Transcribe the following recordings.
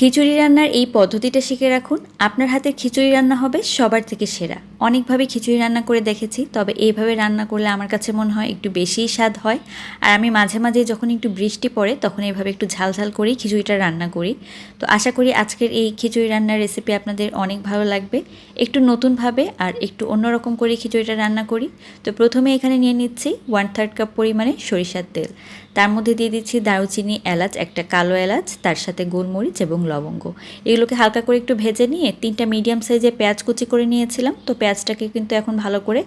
খিচুড়ি রান্নার এই পদ্ধতিটা শিখে রাখুন। আপনার হাতের খিচুড়ি রান্না হবে সবার থেকে সেরা। অনেকভাবে খিচুড়ি রান্না করে দেখেছি, তবে এইভাবে রান্না করলে আমার কাছে মনে হয় একটু বেশিই স্বাদ হয়। আর আমি মাঝে মাঝে যখন একটু বৃষ্টি পড়ে, তখন এইভাবে একটু ঝাল ঝাল করেই খিচুড়িটা রান্না করি। তো আশা করি আজকের এই খিচুড়ি রান্নার রেসিপি আপনাদের অনেক ভালো লাগবে। একটু নতুনভাবে আর একটু অন্যরকম করে খিচুড়িটা রান্না করি। তো প্রথমে এখানে নিয়ে নিচ্ছি ওয়ান থার্ড কাপ পরিমাণে সরিষার তেল। তার মধ্যে দিয়ে দিচ্ছি দারুচিনি এলাচ, একটা কালো এলাচ, তার সাথে গোলমরিচ এবং লবঙ্গ। এগুলোকে হালকা করে একটু ভেজে নিয়ে তিনটা মিডিয়াম সাইজে পেঁয়াজ কুচি করে নিয়েছিলাম। তো পেঁয়াজটাকে কিন্তু এখন ভালো করে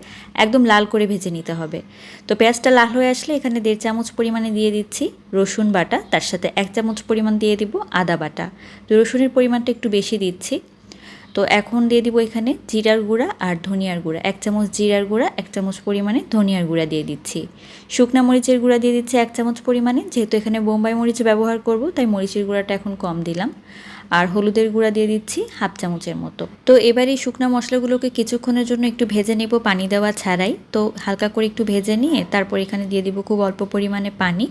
একদম লাল করে ভেজে নিতে হবে। তো পেঁয়াজটা লাল হয়ে আসলে এখানে দেড় চামচ পরিমাণে দিয়ে দিচ্ছি রসুন বাটা। তার সাথে এক চামচ পরিমাণ দিয়ে দিব আদা বাটা। তো রসুনের পরিমাণটা একটু বেশি দিচ্ছি। তো এখন দিয়ে দিব এখানে জিরার গুঁড়া আর ধনিয়ার গুঁড়া। এক চামচ জিরার গুঁড়া, এক চামচ পরিমাণে ধনিয়ার গুঁড়া দিয়ে দিচ্ছি। শুকনা মরিচের গুঁড়া দিয়ে দিচ্ছি এক চামচ পরিমাণে, যেহেতু এখানে বোম্বাই মরিচ ব্যবহার করব, তাই মরিচের গুঁড়াটা এখন কম দিলাম। আর হলুদের গুঁড়া দিয়ে দিচ্ছি হাফ চামচের মতো। তো এবার এই শুকনো মশলাগুলোকে কিছুক্ষণের জন্য একটু ভেজে নেব পানি দেওয়া ছাড়াই। তো হালকা করে একটু ভেজে নিয়ে তারপর এখানে দিয়ে দিব খুব অল্প পরিমাণে পানি।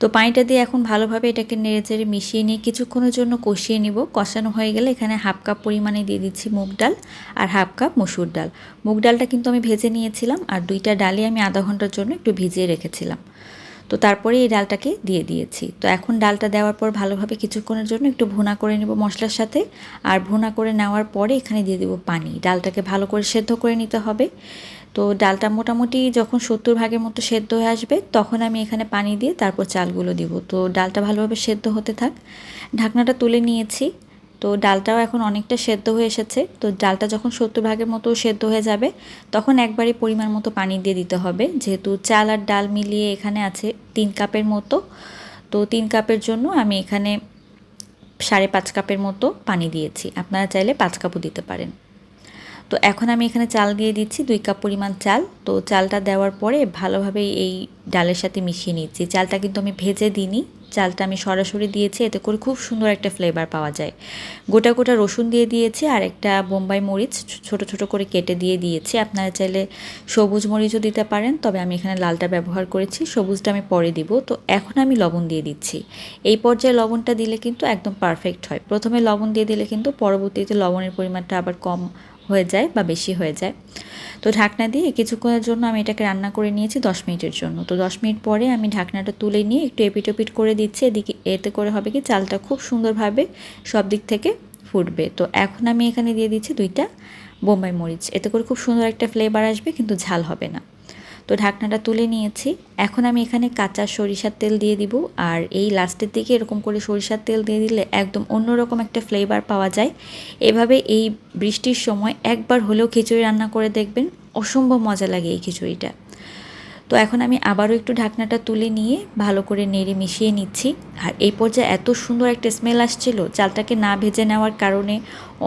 তো পানিটা দিয়ে এখন ভালোভাবে এটাকে নেড়ে চেড়ে মিশিয়ে নিয়ে কিছুক্ষণের জন্য কষিয়ে নিব। কষানো হয়ে গেলে এখানে হাফ কাপ পরিমাণে দিয়ে দিচ্ছি মুগ ডাল আর হাফ কাপ মসুর ডাল। মুগ ডালটা কিন্তু আমি ভেজে নিয়েছিলাম আর দুইটা ডালই আমি আধা ঘণ্টার জন্য একটু ভিজিয়ে রেখেছিলাম। তো তারপরে এই ডালটাকে দিয়ে দিয়েছি। তো এখন ডালটা দেওয়ার পর ভালোভাবে কিছুক্ষণের জন্য একটু ভুনা করে নেব মশলার সাথে। আর ভুনা করে নেওয়ার পরে এখানে দিয়ে দেবো পানি। ডালটাকে ভালো করে সেদ্ধ করে নিতে হবে। তো ডালটা মোটামুটি যখন সত্তর ভাগের মতো সেদ্ধ হয়ে আসবে, তখন আমি এখানে পানি দিয়ে তারপর চালগুলো দিব। তো ডালটা ভালোভাবে সেদ্ধ হতে থাক। ঢাকনাটা তুলে নিয়েছি। তো ডালটাও এখন অনেকটা সেদ্ধ হয়ে এসেছে। তো ডালটা যখন সত্তর ভাগের মতো সেদ্ধ হয়ে যাবে, তখন একবারই পরিমাণ মতো পানি দিয়ে দিতে হবে। যেহেতু চাল আর ডাল মিলিয়ে এখানে আছে তিন কাপের মতো। তো তিন কাপের জন্য আমি এখানে সাড়ে পাঁচ কাপের মতো পানি দিয়েছি। আপনারা চাইলে পাঁচ কাপও দিতে পারেন। তো এখন আমি এখানে চাল দিয়ে দিচ্ছি দুই কাপ পরিমাণ চাল। তো চালটা দেওয়ার পরে ভালোভাবে এই ডালের সাথে মিশিয়ে নিচ্ছি। চালটা কিন্তু আমি ভেজে দিইনি। চালটা আমি সরাসরি দিয়েছি, এতে করে খুব সুন্দর একটা ফ্লেভার পাওয়া যায়। গোটা গোটা রসুন দিয়ে দিয়েছি, আর একটা বোম্বাই মরিচ ছোট ছোট করে কেটে দিয়ে দিয়েছি। আপনারা চাইলে সবুজ মরিচও দিতে পারেন, তবে আমি এখানে লালটা ব্যবহার করেছি, সবুজটা আমি পরে দিব। তো এখন আমি লবণ দিয়ে দিচ্ছি। এই পর্যায়ে লবণটা দিলে কিন্তু একদম পারফেক্ট হয়। প্রথমে লবণ দিয়ে দিলে কিন্তু পরবর্তীতে লবণের পরিমাণটা আবার কম হয়ে যায় বা বেশি হয়ে যায়। তো ঢাকনা দিয়ে কিছুক্ষণের জন্য আমি এটাকে রান্না করে নিয়েছি দশ মিনিটের জন্য। তো দশ মিনিট পরে আমি ঢাকনাটা তুলে নিয়ে একটু এপিটোপিট করে দিচ্ছি। এদিকে এতে করে হবে কি চালটা খুব সুন্দরভাবে সব দিক থেকে ফুটবে। তো এখন আমি এখানে দিয়ে দিচ্ছি দুইটা বোম্বাই মরিচ। এতে করে খুব সুন্দর একটা ফ্লেভার আসবে, কিন্তু ঝাল হবে না। তো ঢাকনাটা তুলে নিয়েছি। এখন আমি এখানে কাঁচা সরিষার তেল দিয়ে দিব। আর এই লাস্টের দিকে এরকম করে সরিষার তেল দিয়ে দিলে একদম অন্যরকম একটা ফ্লেভার পাওয়া যায়। এভাবে এই বৃষ্টির সময় একবার হলেও খিচুড়ি রান্না করে দেখবেন, অসম্ভব মজা লাগে এই খিচুড়িটা। তো এখন আমি আবারও একটু ঢাকনাটা তুলে নিয়ে ভালো করে নেড়ে মিশিয়ে নিচ্ছি। আর এই পর্যায়ে এত সুন্দর একটা স্মেল আসছিল, চালটাকে না ভেজে নেওয়ার কারণে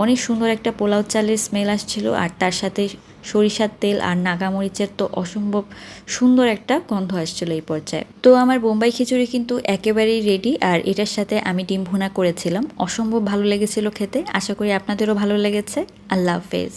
অনেক সুন্দর একটা পোলাও চালের স্মেল আসছিল। আর তার সাথে সরিষার তেল আর নাগামরিচের তো অসম্ভব সুন্দর একটা গন্ধ আসছিল এই পর্যায়ে। তো আমার বোম্বাই খিচুড়ি কিন্তু একেবারেই রেডি আর এটার সাথে আমি ডিম ভুনা করেছিলাম। অসম্ভব ভালো লেগেছিল খেতে। আশা করি আপনাদেরও ভালো লেগেছে। আল্লাহ হাফেজ।